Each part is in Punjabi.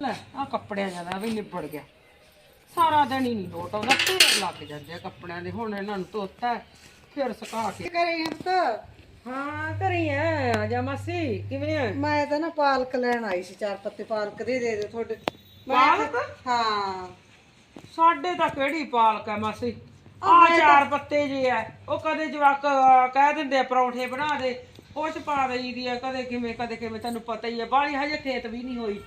ਲੈ ਆ ਕੱਪੜਿਆਂ ਜ਼ਿਆਦਾ ਵੀ ਨਿਬੜ ਗਿਆ। ਸਾਰਾ ਦਿਨ ਹੀ ਨਹੀਂ ਲੋਟ ਆਉਂਦਾ ਢੇਰ ਲੱਗ ਜਾਂਦੇ ਆ ਕੱਪੜਿਆਂ ਦੇ ਹੁਣ ਇਹਨਾਂ ਨੂੰ ਧੋਤਾ ਫਿਰ ਸੁਕਾ ਕੇ। ਕਰੇ ਪੁੱਤ? ਹਾਂ ਘਰੇ ਆ ਆ ਜਾ ਮਾਸੀ ਕਿਵੇਂ ਆ? ਮੈਂ ਤਾਂ ਨਾ ਪਾਲਕ ਲੈਣ ਆਈ ਸੀ ਚਾਰ ਪੱਤੇ ਪਾਲਕ ਦੇ ਦੇ ਦੇ ਤੁਹਾਡੇ। ਮੈਂ ਪਾਲਕ? ਹਾਂ। ਸਾਡੇ ਤਾਂ ਕਿਹੜੀ ਪਾਲਕ ਹੈ ਮਾਸੀ? ਆ ਚਾਰ ਪੱਤੇ ਜੇ ਆ ਉਹ ਕਦੇ ਜਵਾਕ ਅਹ, ਕਹਿ ਦਿੰਦੇ ਆ ਪਰੌਂਠੇ ਬਣਾ ਦੇ ਕੁਛ ਪਾ ਦਈਦੀ ਆ ਕਦੇ ਕਿਵੇਂ ਕਦੇ ਕਿਵੇਂ ਤੈਨੂੰ ਪਤਾ ਹੀ ਆ ਬਾਹਲੀ ਹਜੇ ਖੇਤ ਵੀ ਨਹੀਂ ਹੋਈ।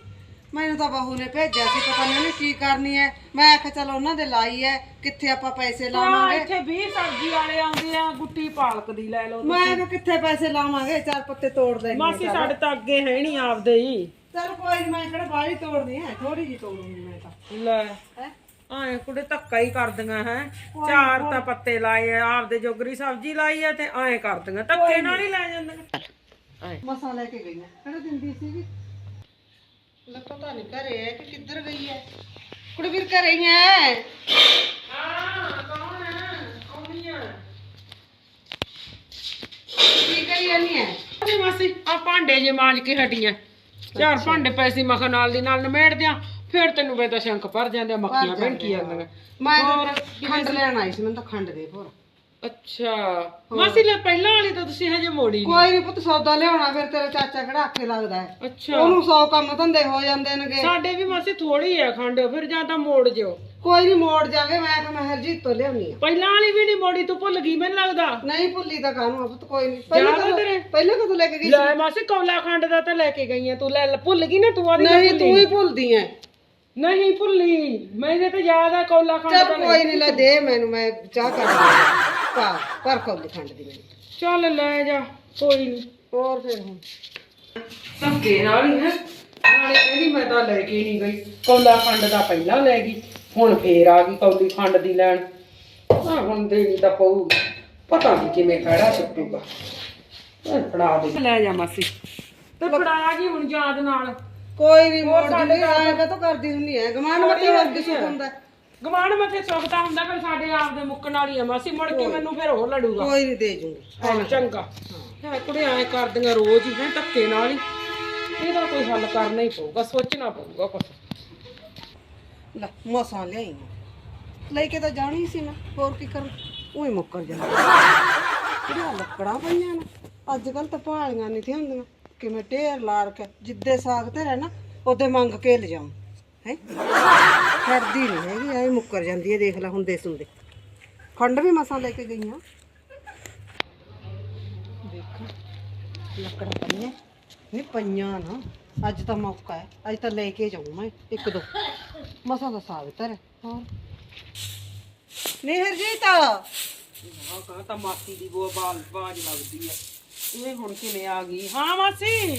ਮੈਨੂੰ ਤਾਂ ਬਹੂ ਨੇ ਭੇਜਿਆ ਸੀ ਪਤਾ ਨਹੀਂ ਉਹਨੇ ਕੀ ਕਰਨੀ ਹੈ। ਮੈਂ ਆਖਿਆ ਚਲ ਉਹਨਾਂ ਦੇ ਲਾਈ ਹੈ ਕਿੱਥੇ ਆਪਾਂ ਪੈਸੇ ਆ ਲਾਵਾਂਗੇ? ਇੱਥੇ 20 ਸਬਜ਼ੀ ਵਾਲੇ ਆਉਂਦੇ ਆ ਗੁੱਟੀ ਪਾਲਕ ਦੀ ਲੈ ਲਓ ਮੈਂ ਕਿਹਾ ਕਿੱਥੇ ਪੈਸੇ ਲਾਵਾਂਗੇ? ਚਾਰ ਪੱਤੇ ਤੋੜ ਦੇਣਗੇ ਮਾਸੀ ਸਾਡੇ ਤਾਂ ਅੱਗੇ ਹੈ ਨਹੀਂ ਆਪਦੇ ਹੀ। ਚਲ ਕੋਈ ਨੀ, ਮੈਂ ਕਿਹੜਾ ਬਾਹਲੀ ਤੋੜਨੀ ਹੈ ਥੋੜੀ ਜੀ ਤੋੜੂੰਗੀ ਮੈਂ ਤਾਂ। ਲੈ ਹੈ? ਆਏ ਕੁੜੇ ਧੱਕਾ ਹੀ ਕਰਦੀਆਂ ਹੈ। ਚਾਰ ਤਾਂ ਪੱਤੇ ਲਾਏ ਆ ਆਪਦੇ ਜੋਗਰੀ ਸਬਜ਼ੀ ਲਾਈ ਆ ਤੇ ਐਂ ਕਰਦੀਆਂ। ਧੱਕੇ ਨਾਲ ਹੀ ਲੈ ਜਾਂਦੀਆਂ। ਆਏ। ਮਸਾਂ ਲੈ ਕੇ ਗਈਆਂ। ਕਿਹੜਾ ਦਿੰਦੀ ਸੀਗੀ? ਲੈ ਪਤਾ ਨਹੀਂ ਘਰੇ ਹੈ ਕਿ ਕਿੱਧਰ ਗਈ ਹੈ। ਕੁੜੀ ਵੀਰ ਘਰੇ ਹੀ ਹੈ। ਹਾਂ ਕੌਣ ਹੈ ਆਉਂਦੀ ਆ ਕੀ ਕਰੀ ਜਾਨੀ ਹੈ? ਅਰੇ ਮਾਸੀ ਆ ਭਾਂਡੇ ਜੇ ਮਾਂਜ ਕੇ ਹਟੀਆਂ। ਚਾਰ ਭਾਂਡੇ ਪੈਸੇ ਮਖਾ ਨਾਲ ਦੀ ਨਾਲ ਨਿਮੇੜ ਦਿਆਂ ਫਿਰ ਤੈਨੂੰ ਵੇ ਤਾਂ ਸ਼ੰਕ ਭਰ ਜਾਂਦੇ ਆ, ਮੱਖੀਆਂ ਬਣ ਕੀ ਜਾਂਦੀਆਂ ਮੈਂ ਖੰਡ ਲੈਣ ਆਈ ਸੀ ਮੈਨੂੰ ਤਾਂ ਖੰਡ ਦੇ ਭੋਰ। ਅੱਛਾ। ਮਾਸੀ ਲੈ ਪਹਿਲਾਂ ਵਾਲੀ ਤਾਂ ਤੁਸੀਂ ਹਜੇ ਮੋੜੀ ਨੀ। ਕੋਈ ਨਹੀਂ ਪੁੱਤ ਸੌਦਾ ਲਿਆਉਣਾ ਫਿਰ ਤੇਰਾ ਚਾਚਾ ਕਿਹੜਾ ਆਖੇ ਲੱਗਦਾ ਹੈ। ਅੱਛਾ। ਉਹਨੂੰ ਸੌ ਕੰਮ ਧੰਦੇ ਹੋ ਜਾਂਦੇ ਨੇਗੇ। ਸਾਡੇ ਵੀ ਮਾਸੀ ਥੋੜੀ ਆ ਖੰਡ ਫਿਰ ਜਾਂ ਤਾਂ ਮੋੜ ਜਿਓ। ਕੋਈ ਨਹੀਂ ਮੋੜ ਜਾਗੇ ਮੈਂ ਕਿਹਾ ਮੈਂ ਹਰਜੀਤ ਤੋਂ ਲਿਆਉਣੀ ਆ। ਪਹਿਲਾਂ ਵਾਲੀ ਵੀ ਨਹੀਂ ਮੋੜੀ ਤੂੰ ਭੁੱਲ ਗਈ ਮੈਨੂੰ ਲੱਗਦਾ। ਨਹੀਂ ਭੁੱਲੀ ਤਾਂ ਕਾਹਨੂੰ ਆ ਪੁੱਤ ਕੋਈ ਨਹੀਂ ਪਹਿਲਾਂ ਯਾਦ ਆ ਕਦੋਂ ਤੇਰੇ? ਪਹਿਲਾਂ ਕਦੋਂ ਲੈ ਕੇ ਗਈ ਲੈ ਮਾਸੀ ਕੌਲਾ ਖੰਡ ਦਾ ਤਾਂ ਲੈ ਕੇ ਗਈਆਂ ਤੂੰ ਲੈ ਭੁੱਲ ਗਈ ਨਾ ਤੂੰ ਆਦੀ ਨਹੀਂ ਤੂੰ ਹੀ ਭੁੱਲਦੀ ਐ। ਨਹੀਂ ਭੁੱਲੀ। ਮੈਨੂੰ ਤਾਂ ਯਾਦ ਆ ਕੌਲਾ ਖੰਡ ਚੱਲ ਦਾ ਕੋਈ ਨਹੀਂ ਲੈ ਦੇ ਮੈਨੂੰ ਮੈਂ ਚਾਹ ਕਰ ਪਾ ਪਰ ਕੋਲੀ ਖੰਡ ਦੀ ਮੈਨੂੰ। ਚੱਲ ਲੈ ਜਾ ਕੋਈ ਨਹੀਂ ਹੋਰ ਫਿਰ ਹੁਣ। ਧੱਕੇ ਨਾਲ ਹੀ ਹੈ। ਨਾਲੇ ਕਹਿੰਦੀ ਮੈਂ ਤਾਂ ਲੈ ਕੇ ਨਹੀਂ ਗਈ। ਕੌਲਾ ਖੰਡ ਦਾ ਪਹਿਲਾਂ ਲੈ ਗਈ ਹੁਣ ਫੇਰ ਆ ਗਈ ਕੌਲੀ ਖੰਡ ਦੀ ਲੈਣ। ਆ ਹੁਣ ਦੇਣੀ ਤਾਂ ਪਊਗੀ ਪਤਾ ਨਹੀਂ ਕਿਵੇਂ ਖੜਾ ਛੁੱਟੂਗਾ ਫੜਾ ਦੇ। ਲੈ ਜਾ ਮਾਸੀ। ਤੇ ਫੜਾ ਗਈ ਹੁਣ ਯਾਦ ਨਾਲ। ਕੋਈ ਨਹੀਂ ਮੋੜ ਦਿੰਦੀ ਐਂ ਕਾ ਕਰਦੀ ਹੁੰਦੀ ਐ ਗਮਾਨ ਮੱਥੇ ਹੋਰ ਹੁੰਦਾ। ਗਵਾਂਢ ਮੱਥੇ ਸੁੱਖਦਾ ਹੁੰਦਾ ਫਿਰ ਸਾਡੇ ਆਪ ਦੇ ਮੁੱਕਣ ਵਾਲੀ ਆ ਮਾਸੀ ਮੁੜ ਕੇ ਮੈਨੂੰ ਫਿਰ ਉਹ ਲੜੂਗਾ। ਕੋਈ ਨਹੀਂ ਦੇ ਜੂੰਗੀ। ਹਾਂ ਚੰਗਾ। ਹੈ। ਕੁੜੇ ਐ ਕਰਦੀਆਂ ਰੋਜ਼ ਹੀ ਹੈ ਧੱਕੇ ਨਾਲ ਹੀ। ਇਹਦਾ ਕੋਈ ਹੱਲ ਕਰਨਾ ਹੀ ਪਊਗਾ ਸੋਚਣਾ ਪਊਗਾ ਕੁਛ। ਲੈ ਮਸਾਂ ਲਿਆਈ। ਲੈ ਕੇ ਤਾਂ ਜਾਣੀ ਸੀ ਨਾ ਹੋਰ ਕੀ ਕਰ? ਉਹੀ ਮੁੱਕਰ ਜਾਂਦਾ ਕਿਹੜਾ ਲੱਕੜਾਂ ਪਈਆਂ ਨਾ? ਅੱਜ ਕੱਲ ਤਾਂ ਪਹਾੜੀਆਂ ਨਹੀਂ ਥੀ ਹੁੰਦੀਆਂ। ਕਿਵੇਂ ਢੇਰ ਲਾ ਰੱਖਿਆ। ਜਿੱਦੇ ਸਾਗ ਤੇ ਰਹਿ ਨਾ ਉਹਦੇ ਮੰਗ ਕੇ ਲਿਜਾਉਂ ਹੈ? ਛੱਡਦੀ ਨਹੀਂ ਹੈਗੀ ਐ ਮੁੱਕਰ ਜਾਂਦੀ ਹੈ ਦੇਖ ਲੈ ਹੁੰਦੇ ਸੁਣਦੇ ਖੰਡ ਵੀ ਮਸਾਂ ਲੈ ਕੇ ਗਈਆਂ। ਦੇਖ ਲੱਕੜਾਂ ਪਈਆਂ ਨਹੀਂ ਪਈਆਂ ਨਾ। ਅੱਜ ਤਾਂ ਮੌਕਾ ਹੈ। ਅੱਜ ਤਾਂ ਲੈ ਕੇ ਜਾਊਂ ਮੈਂ ਇੱਕ ਦੋ। ਮਸਾਂ ਦਾ ਸਾਗ ਤਰ ਹੋਰ? ਨਹੀਂ ਹਰਜੀਤ। ਹਾਂ ਕਹਾਂ ਤਾਂ ਮਾਸੀ ਦੀ ਬੋ ਬਾਲ ਬਾਜ ਲੱਗਦੀ ਆ ਇਹ ਹੁਣ ਕਿਵੇਂ ਆ ਗਈ? ਹਾਂ ਮਾਸੀ।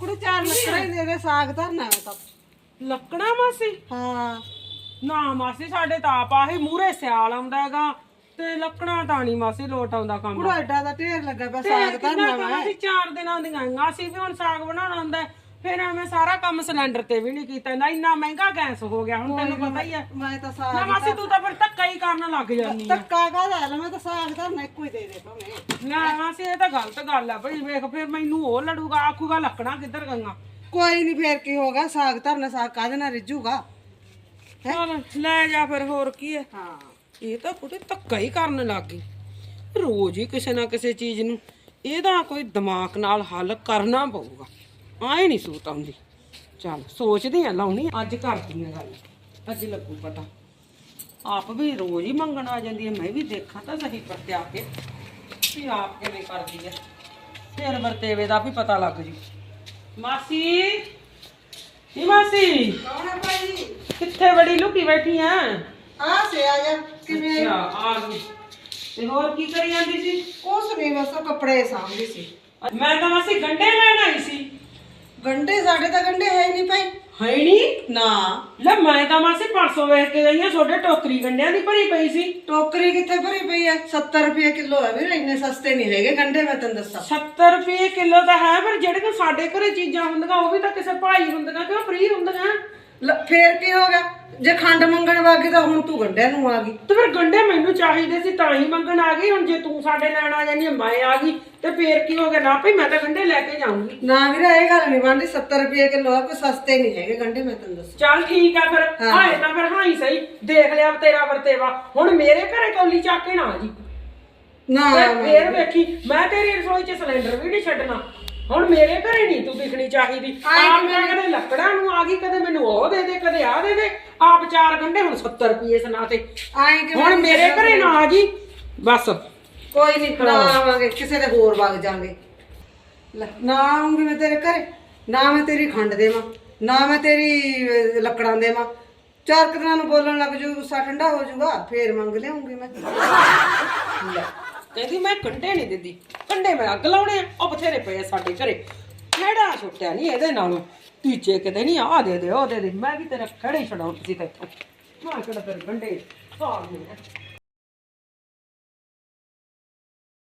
ਕੁੜੀ ਚਾਰ ਲੱਕੜਾਂ ਹੀ ਦੇ ਦੇ ਸਾਗ ਧਰਨਾ ਹੈ ਤਾਂ। ਲੱਕੜਾ ਮਾਸੀ? ਹਾਂ। ਨਾ ਮਾਸੀ ਸਾਡੇ ਤਾਂ ਆਪ ਆਹੀ ਮੂਰੇ ਸਿਆਲ ਆਉਂਦਾ ਹੈਗਾ ਤੇ ਲੱਕੜਾ ਤਾਂ ਨਹੀਂ ਮਾਸੀ ਲੋਟ ਆਉਂਦਾ ਕੰਮ। ਕੁੜਾ ਐਡਾ ਦਾ ਢੇਰ ਲੱਗਾ ਪਿਆ ਤੇ ਸਾਗ ਕਿੰਨਾ ਧਰਨਾ ਕੰਮ ਅਸੀਂ ਚਾਰ ਦਿਨਾਂ ਦੀਆਂ ਆਈਆਂ। ਅਸੀਂ ਵੀ ਹੁਣ ਸਾਗ ਬਣਾਉਣਾ ਹੁੰਦਾ ਹੈ। ਫਿਰ ਐਵੇਂ ਸਾਰਾ ਕੰਮ ਸਿਲੰਡਰ ਤੇ ਵੀ ਨਹੀਂ ਕੀਤਾ ਨਾ ਇੰਨਾ ਮਹਿੰਗਾ ਗੈਸ ਹੋ ਗਿਆ ਹੁਣ ਤੈਨੂੰ ਪਤਾ ਹੀ ਹੈ। ਮੈਂ ਤਾਂ ਸਾਗ ਨਾ ਮਾਸੀ ਤੂੰ ਤਾਂ ਫਿਰ ਧੱਕਾ ਹੀ ਕਰਨ ਲੱਗ ਜਾਂਦੀ ਆ ਧੱਕਾ ਕਾਹਦਾ ਲੈ ਮੈਂ ਤਾਂ ਸਾਗ ਧਰਨਾ ਇੱਕੋ ਹੀ ਦੇ ਦੇ ਭਾਵੇਂ। ਨਾ ਮਾਸੀ ਇਹ ਤਾਂ ਗਲਤ ਗੱਲ ਆ। ਭਈ ਵੇਖ ਫਿਰ ਮੈਨੂੰ ਉਹ ਲੜੂਗਾ ਆਖੂਗਾ ਲੱਕੜਾਂ ਕਿੱਧਰ ਗਈਆਂ? ਕੋਈ ਨਹੀਂ ਫੇਰ ਕੀ ਹੋਗਾ ਸਾਗ ਧਰਨਾ ਸਾਗ ਕਾਹਦੇ ਨਾਲ ਰਿੱਝੂਗਾ? ਚਲ ਲੈ ਜਾ ਫਿਰ ਹੋਰ ਕੀ ਹੈ ਹਾਂ। ਇਹ ਤਾਂ ਪੁੱਤੇ ਧੱਕਾ ਹੀ ਕਰਨ ਲੱਗ ਗਈ। ਰੋਜ਼ ਹੀ ਕਿਸੇ ਨਾ ਕਿਸੇ ਚੀਜ਼ ਨੂੰ ਇਹਦਾ ਕੋਈ ਦਿਮਾਗ ਨਾਲ ਹੱਲ ਕਰਨਾ ਪਊਗਾ। ਆਏ ਨਹੀਂ ਸੂਤ ਆਉਂਦੀ। ਚੱਲ ਸੋਚਦੀ ਆ ਲਾਉਣੀ ਅੱਜ ਕਰਦੀ ਆ ਗੱਲ। ਅੱਜ ਲੱਗੂ ਪਤਾ। ਆਪ ਵੀ ਰੋਜ਼ ਹੀ ਮੰਗਣ ਆ ਜਾਂਦੀ ਹੈ ਮੈਂ ਵੀ ਦੇਖਾਂ ਤਾਂ ਸਹੀ ਪਰਤਿਆ ਕੇ। ਵੀ ਆਪ ਕਿਵੇਂ ਕਰਦੀ ਹੈ ਫਿਰ ਵਰਤੇਵੇ ਦਾ ਵੀ ਪਤਾ ਲੱਗ ਜੂ। ਮਾਸੀ। ਨੀ ਮਾਸੀ। ਕੌਣ ਹੈ ਭਾਈ? ਕਿੱਥੇ ਬੜੀ ਲੁਕੀ ਬੈਠੀ ਆ? ਆ ਸੇ ਆ ਜਾ ਕਿਵੇਂ ਅੱਛਾ ਆ ਗਈ। ਤੇ ਹੋਰ ਕੀ ਕਰੀ ਜਾਂਦੀ ਸੀ? ਕੁਛ ਨਹੀਂ ਬਸ ਉਹ ਕੱਪੜੇ ਸਾਂਭਦੀ ਸੀ। ਮੈਂ ਤਾਂ ਮਾਸੀ ਗੰਡੇ ਲੈਣ ਆਈ ਸੀ। ਗੰਡੇ ਸਾਡੇ ਤਾਂ ਗੰਡੇ ਹੈ ਹੀ ਨਹੀਂ ਭਾਈ। ਹੈ ਨਹੀਂ? ਨਾ। ਲੈ ਮੈਂ ਤਾਂ ਮਾਸੀ ਪਰਸੋਂ ਵੇਖ ਕੇ ਗਈ ਆ ਤੁਹਾਡੇ ਟੋਕਰੀ ਗੰਡਿਆਂ ਦੀ ਭਰੀ ਪਈ ਸੀ। ਟੋਕਰੀ ਕਿੱਥੇ ਭਰੀ ਪਈ ਹੈ? 70 ਰੁਪਏ ਕਿਲੋ ਹੈ ਵੀਰ ਇੰਨੇ ਸਸਤੇ ਨਹੀਂ ਹੈਗੇ ਗੰਡੇ ਮੈਂ ਤੈਨੂੰ ਦੱਸਾਂ। 70 ਰੁਪਏ ਕਿਲੋ ਤਾਂ ਹੈ ਪਰ ਜਿਹੜੇ ਕੋ ਸਾਡੇ ਘਰੇ ਚੀਜ਼ਾਂ ਹੁੰਦੀਆਂ ਉਹ ਵੀ ਤਾਂ ਕਿਸੇ ਭਾਈ ਹੁੰਦੀਆਂ ਕਿ ਉਹ ਫ੍ਰੀ ਹੁੰਦੀਆਂ? ਲ- ਫੇਰ ਕੀ ਹੋ ਗਿਆ? ਜੇ ਖੰਡ ਮੰਗਣ ਵਾਗੀ ਤਾਂ ਹੁਣ ਤੂੰ ਗੰਡਿਆਂ ਨੂੰ ਆ ਗਈ। ਤੇ ਫਿਰ ਗੰਡੇ ਮੈਨੂੰ ਚਾਹੀਦੇ ਸੀ ਤਾਂ ਹੀ ਮੰਗਣ ਆ ਗਈ। ਹੁਣ ਜੇ ਤੂੰ ਸਾਡੇ ਲੈਣ ਆ ਜਾਨੀ ਮੈਂ ਆ ਗਈ। ਤੇ ਫੇਰ ਕੀ ਹੋ ਗਿਆ? ਨਾ ਭਈ ਮੈਂ ਤਾਂ ਗੰਡੇ ਲੈ ਕੇ ਜਾਊਂਗੀ। ਨਾ ਵੀਰੇ ਇਹ ਗੱਲ ਨਹੀਂ ਬਣਦੀ। 70 ਰੁਪਏ ਕਿਲੋ ਆ ਕੋਈ ਸਸਤੇ ਨਹੀਂ ਹੈਗੇ ਗੰਡੇ ਮੈਂ ਤੈਨੂੰ ਦੱਸਾਂ। ਚੱਲ ਠੀਕ ਆ ਫਿਰ। ਹਾਏ ਤਾਂ ਫਿਰ ਹਾਂ ਹੀ ਸਹੀ। ਦੇਖ ਲਿਆ ਤੇਰਾ ਵਰਤੇਵਾ। ਹੁਣ ਮੇਰੇ ਘਰੇ ਕੌਲੀ ਚੱਕ ਕੇ ਨਾ ਆ ਜੀ। ਨਾ ਫੇਰ ਵੇਖੀ ਮੈਂ ਤੇਰੀ ਰਸੋਈ 'ਚ ਸਿਲੰਡਰ ਵੀ ਨਹੀਂ ਛੱਡਣਾ। ਹੁਣ ਮੇਰੇ ਘਰੇ ਨਹੀਂ ਤੂੰ ਦਿਖਣੀ ਚਾਹੀਦੀ। ਆਪ ਮੈਂ ਕਦੇ ਲੱਕੜਾਂ ਨੂੰ ਆ ਗਈ ਕਦੇ ਮੈਨੂੰ ਉਹ ਦੇ ਦੇ ਕਦੇ ਆ ਦੇ ਦੇ। ਆਪ ਚਾਰ ਗੰਡੇ ਹੁਣ 70 ਰੁਪਏ ਸੁਣਾ ਤੇ। ਆਏ ਕਿ ਹੁਣ ਮੇਰੇ ਘਰੇ ਨਾ ਆ ਜੀ। ਬਸ। ਕੋਈ ਨਹੀਂ ਨਾ ਆਵਾਂਗੇ ਕਿਸੇ ਦੇ ਹੋਰ ਵਗ ਜਾਾਂਗੇ। ਲੈ, ਨਾ ਆਉਂਗੀ ਮੈਂ ਤੇਰੇ ਘਰੇ ਨਾ ਮੈਂ ਤੇਰੀ ਖੰਡ ਦੇਵਾਂ ਨਾ ਮੈਂ ਤੇਰੀ ਲੱਕੜਾਂ ਦੇਵਾਂ। ਚਾਰ ਕੁ ਦਿਨਾਂ ਨੂੰ ਬੋਲਣ ਲੱਗ ਜੂ ਗੁੱਸਾ ਠੰਡਾ ਹੋ ਜਾਊਗਾ ਫੇਰ ਮੰਗ ਲਿਆਉਂਗੀ ਮੈਂ। ਕਹਿੰਦੀ, ਮੈਂ ਕੰਡੇ ਨਹੀਂ ਦਿੰਦੀ ਕੰਡੇ ਮੈਂ ਅੱਗ ਲਾਉਣੇ ਆ। ਉਹ ਬਥੇਰੇ ਪਏ ਸਾਡੇ ਘਰੇ। ਕਿਹੜਾ ਛੁੱਟਿਆ ਨਹੀਂ ਇਹਦੇ ਨਾਲੋਂ। ਤੀਜੇ ਕਿਤੇ ਨਹੀਂ ਆ ਦੇ ਦੇ, ਉਹ ਦੇ ਦੇ। ਮੈਂ ਵੀ ਤੇਰਾ ਖੜੇ ਛਡਾਉਂ ਤੁਸੀਂ ਤੇ ਮੈਂ ਕਿਹੜਾ ਤੇਰੇ ਕੰਡੇ ਸਾਲ ਨਹੀਂ